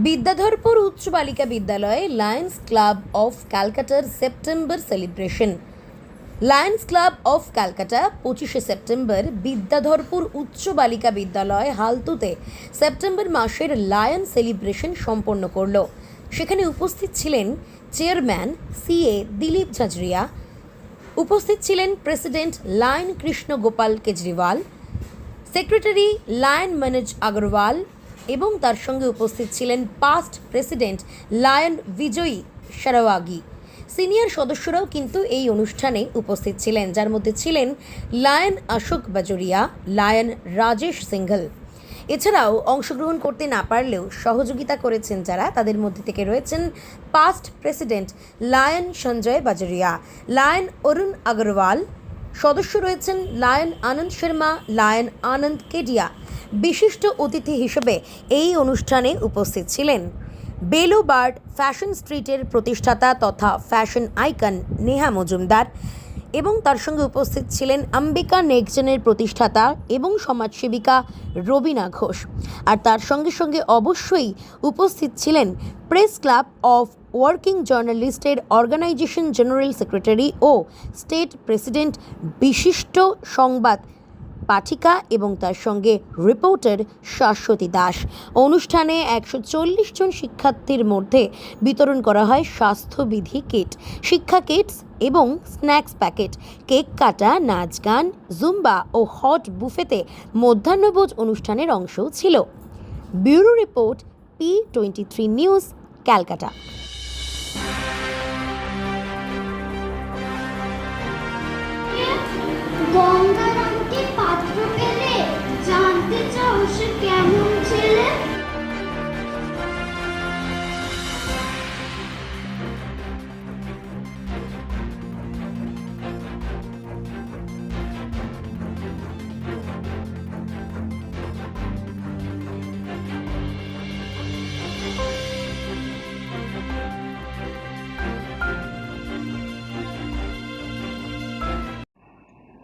বিদ্যাধরপুর উচ্চ বালিকা বিদ্যালয়ে Lions club of ক্যালকাটার September celebration Lions Club of Calcutta পঁচিশে সেপ্টেম্বর বিদ্যাধরপুর উচ্চ বালিকা বিদ্যালয় হালতুতে সেপ্টেম্বর মাসের লায়ন সেলিব্রেশন সম্পন্ন করল। সেখানে উপস্থিত ছিলেন চেয়ারম্যান সিএ দিলীপ ঝাঁঝরিয়া, উপস্থিত ছিলেন president lion Krishna Gopal Kejriwal secretary lion Manoj Agarwal এবং তার সঙ্গে উপস্থিত ছিলেন পাস্ট প্রেসিডেন্ট লায়ন বিজয়ী সারাওয়াগি সিনিয়র সদস্যরাও কিন্তু এই অনুষ্ঠানে উপস্থিত ছিলেন, যার মধ্যে ছিলেন লায়ন অশোক বাজরিয়া, লায়ন রাজেশ সিংঘল। এছাড়াও অংশগ্রহণ করতে না পারলেও সহযোগিতা করেছেন যারা, তাদের মধ্যে থেকে রয়েছেন past president lion Sanjay Bajoria, lion Arun Agarwal. সদস্য রয়েছেন লায়ন আনন্দ শর্মা, লায়ন আনন্দ কেডিয়া। বিশিষ্ট অতিথি হিসেবে এই অনুষ্ঠানে উপস্থিত ছিলেন। বেলু বার্ড ফ্যাশন স্ট্রিটের প্রতিষ্ঠাতা তথা ফ্যাশন আইকন নেহা মজুমদার এবং তার সঙ্গে উপস্থিত ছিলেন অম্বিকা নেক্সজেনের প্রতিষ্ঠাতা এবং সমাজসেবিকা রবিনা ঘোষ। আর তার সঙ্গে সঙ্গে অবশ্যই উপস্থিত ছিলেন প্রেস ক্লাব অফ ওয়ার্কিং জার্নালিস্টের অর্গানাইজেশন জেনারেল সেক্রেটারি ও স্টেট প্রেসিডেন্ট বিশিষ্ট সংবাদ পাঠিকা এবং তার সঙ্গে রিপোর্টার শাশ্বতী দাস। অনুষ্ঠানে একশো চল্লিশ জন শিক্ষার্থীর মধ্যে বিতরণ করা হয় স্বাস্থ্যবিধি কিট, শিক্ষা কিটস এবং স্ন্যাক্স প্যাকেট। কেক কাটা, নাচ গান, জুম্বা ও হট বুফেতে মধ্যাহ্নভোজ অনুষ্ঠানের অংশও ছিল। Bureau report, P twenty three news, Calcutta. গঙ্গারামকে পাত্র পেলে জানতে চাও সে কেমন ছেলে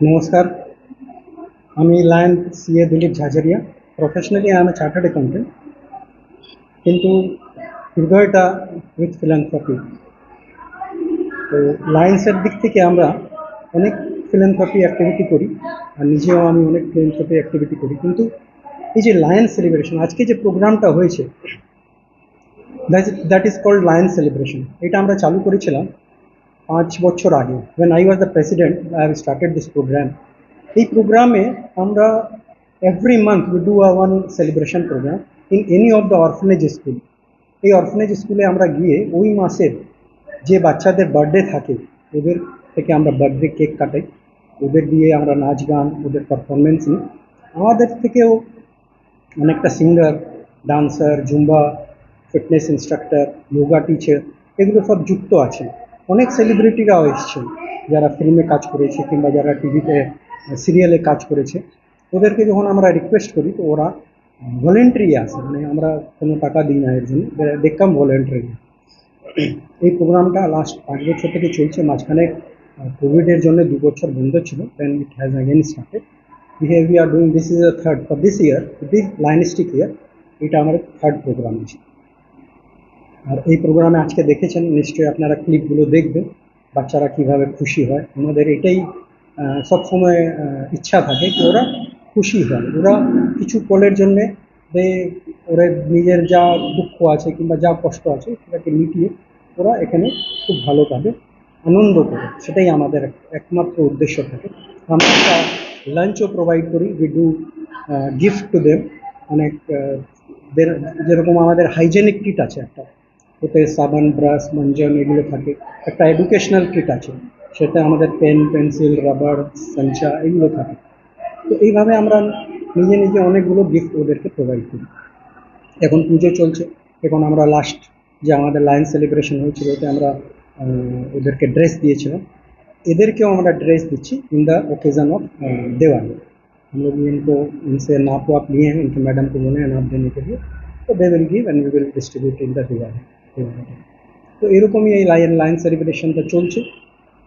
নমস্কার আমি lion CA Dilip Jhajharia. Professionally I am chartered accountant কিন্তু হৃদয়টা উইথ ফিলান্থ্রপি তো লায়ন্সের দিক থেকে আমরা অনেক ফিলান্থ্রপি অ্যাক্টিভিটি করি, আর নিজেও আমি অনেক ফিলান্থ্রপি অ্যাক্টিভিটি করি। কিন্তু এই যে লায়ন সেলিব্রেশন আজকে যে প্রোগ্রামটা হয়েছে that is called lion celebration এটা আমরা চালু করেছিলাম পাঁচ বছর আগে। When I was the president I have started this programme এই প্রোগ্রামে আমরা every month we do a one celebration programme in any of the orphanage school এই অরফানেজ স্কুলে আমরা গিয়ে ওই মাসের যে বাচ্চাদের বার্থডে থাকে, ওদের থেকে আমরা বার্থডে কেক কাটাই। ওদের দিয়ে আমরা নাচ গান, ওদের পারফরমেন্স নিই। আমাদের থেকেও অনেকটা singer dancer Zumba fitness instructor yoga teacher এগুলো সব যুক্ত আছে অনেক সেলিব্রিটিরাও এসছে যারা ফিল্মে কাজ করেছে কিংবা যারা টিভিতে সিরিয়ালে কাজ করেছে। ওদেরকে যখন আমরা রিকোয়েস্ট করি, তো ওরা ভলেন্টারি আসে মানে আমরা কোনো টাকা দিই না এর জন্য দেখাম ভলেন্টারি এই প্রোগ্রামটা লাস্ট পাঁচ বছর থেকে চলছে, মাঝখানে কোভিডের জন্য দু বছর বন্ধ ছিল then it has again started we have, we are doing, this is a third, for this year, this linistic year, এটা আমার থার্ড প্রোগ্রাম আছে। আর এই প্রোগ্রামে আজকে দেখেছেন, নিশ্চয়ই আপনারা ক্লিপগুলো দেখবেন, বাচ্চারা কীভাবে খুশি হয়। আমাদের এটাই সবসময় ইচ্ছা থাকে যে ওরা খুশি হয় ওরা কিছু কলের জন্যে ওরা নিজের যা দুঃখ আছে কিংবা যা কষ্ট আছে সেটাকে মিটিয়ে ওরা এখানে খুব ভালোভাবে আনন্দ করে। সেটাই আমাদের এক- একমাত্র উদ্দেশ্য থাকে। আমরা একটা লাঞ্চও প্রোভাইড করি। We do gift to them অনেক যেরকম আমাদের হাইজেনিক কিট আছে একটা। ওতে সাবান ব্রাশ মঞ্জন এগুলো থাকে। একটা এডুকেশনাল কিট আছে। সেটা আমাদের পেন পেন্সিল রাবার সঞ্চা এগুলো থাকে তো এইভাবে আমরা নিজে নিজে অনেকগুলো গিফট ওদেরকে প্রোভাইড করি এখন পুজো চলছে এখন আমরা লাস্ট যে আমাদের লায়ন সেলিব্রেশন হয়েছিল ওতে আমরা আহ, ওদেরকে ড্রেস দিয়েছিলাম এদেরকেও আমরা dress दिच्छी in the occasion of Diwali हम लोग इनको इनसे नाप वाप लिए हैं इनके मैडम को बोले हैं नाप देने के लिए तो they will give and we will distribute in the Diwali তো এরকমই এই লাইন লাইন সেলিব্রেশনটা চলছে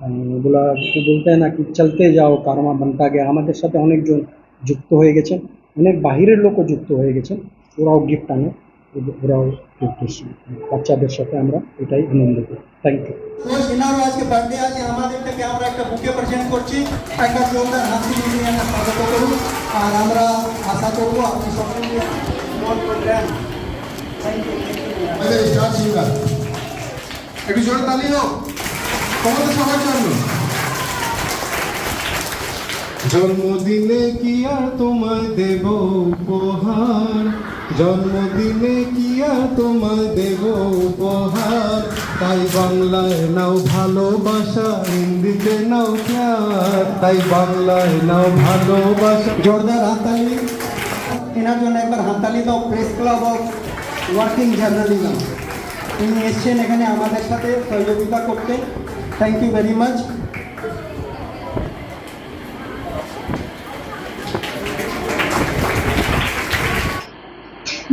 আহ, ওগুলা বলতে হয় না কি চলতে যাও কারমা বানতা গিয়ে। আমাদের সাথে অনেকজন যুক্ত হয়ে গেছেন। অনেক বাহিরের লোকও যুক্ত হয়ে গেছেন। ওরাও গিফট আনে ওরাও করতেছি বাচ্চাদের সাথে আমরা এটাই আনন্দ করি। থ্যাংক ইউ এনারও আজকে বার্থডে আছে। আমাদের থেকে আমরা একটা বুকে প্রেজেন্ট করছি। একটা জোরদার হাসি নিয়ে স্বাগত করুন। আর আমরা আশা করব আপনি সকলে স্মল প্রোগ্রাম থ্যাংক ইউ আমাদের স্টার সিঙ্গার একটু জোরে তালি দাও জন্মদিনে কি আর তোমায় দেব উপহার? জন্মদিনে কি আর তোমায় দেব উপহার? তাই বাংলায় নাও ভালোবাসা হিন্দিতে নাও প্যার। তাই বাংলায় নাও ভালোবাসা। জোরদার হাততালি এনার জন্য একবার হাততালি দাও, press club of working journalism. তিনি এসছেন এখানে আমাদের সাথে সহযোগিতা করতে। থ্যাংক ইউ ভেরি মাচ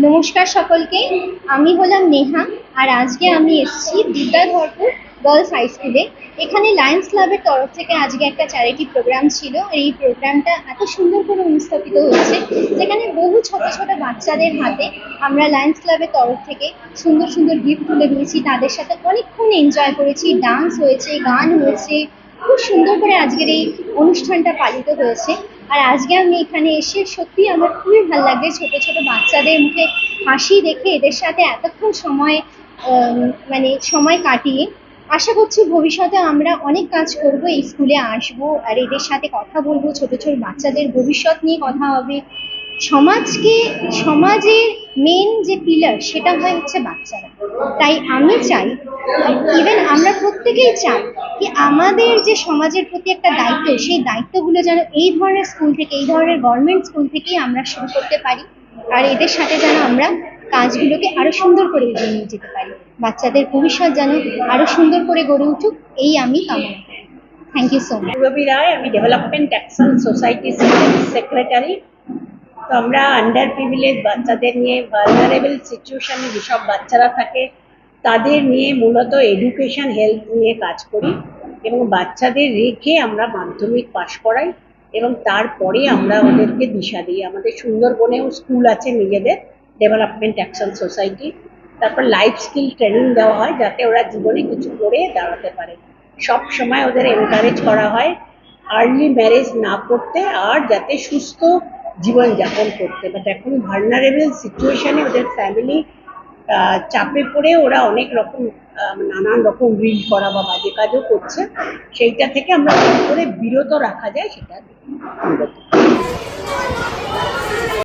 নমস্কার সকলকে আমি হলাম নেহা আর আজকে আমি এসেছি বিদ্যাধরপুর গার্লস হাই স্কুলে এখানে লায়ন্স ক্লাবের তরফ থেকে আজকে একটা চ্যারিটি প্রোগ্রাম ছিল। এই প্রোগ্রামটা এত সুন্দর করে অনুস্থাপিত হয়েছে, যেখানে বহু ছোট ছোট বাচ্চাদের হাতে আমরা লায়ন্স ক্লাবের তরফ থেকে সুন্দর সুন্দর গিফট তুলে দিয়েছি। তাদের সাথে অনেকক্ষণ এনজয় করেছি। ডান্স হয়েছে, গান হয়েছে, খুব সুন্দর করে আজকের এই অনুষ্ঠানটা পালিত হয়েছে। আর আজকে আমি এখানে এসে সত্যি আমার খুবই ভালো লাগছে ছোট ছোট বাচ্চাদের মুখে হাসি দেখে এদের সাথে এতক্ষণ সময় মানে সময় কাটিয়ে। আশা করছি ভবিষ্যতে আমরা অনেক কাজ করব, এই স্কুলে আসব, আর এদের সাথে কথা বলব, ছোট ছোট বাচ্চাদের ভবিষ্যৎ নিয়ে কথা হবে। সমাজকে, সমাজের মেন যে পিলার সেটা হয় হচ্ছে বাচ্চারা। তাই আমি চাই ইভেন আমরা প্রত্যেকেই চাই কি আমাদের যে সমাজের প্রতি একটা দায়িত্ব, সেই দায়িত্বগুলো যেন এই ধরনের স্কুল থেকে, এই ধরনের গভর্নমেন্ট স্কুল থেকেই আমরা শুরু করতে পারি, আর এদের সাথে যেন আমরা কাজগুলোকে আরও সুন্দর করে এগিয়ে নিয়ে যেতে পারি। বাচ্চাদের ভবিষ্যৎ যেন আরও সুন্দর করে গড়ে উঠুক, এই আমি কামনা করি। Thank you so much Purabi Roy, আমি ডেভেলপমেন্ট অ্যাকশন সোসাইটি সেক্রেটারি তো আমরা আন্ডার প্রিভিলেজ বাচ্চাদের নিয়ে ভালনারেবল সিচুয়েশনে যেসব বাচ্চারা থাকে, তাদের নিয়ে মূলত এডুকেশন হেলথ নিয়ে কাজ করি এবং বাচ্চাদের রেখে আমরা মাধ্যমিক পাশ করাই এবং তারপরে আমরা ওদেরকে দিশা দিই। আমাদের সুন্দরবনেও স্কুল আছে নিজেদের ডেভেলপমেন্ট অ্যাকশন সোসাইটি তারপর লাইফ স্কিল ট্রেনিং দেওয়া হয় যাতে ওরা জীবনে কিছু করে দাঁড়াতে পারে। সব সময় ওদের এনকারেজ করা হয় আর্লি ম্যারেজ না করতে আর যাতে সুস্থ জীবনযাপন করতে। বাট এখন ভার্নারেবল সিচুয়েশানে ওদের ফ্যামিলি চাপে পড়ে ওরা অনেক রকম আহ, নানান রকম রিল করা বা বাজে কাজও করছে। সেইটা থেকে আমরা করে বিরত রাখা যায় সেটা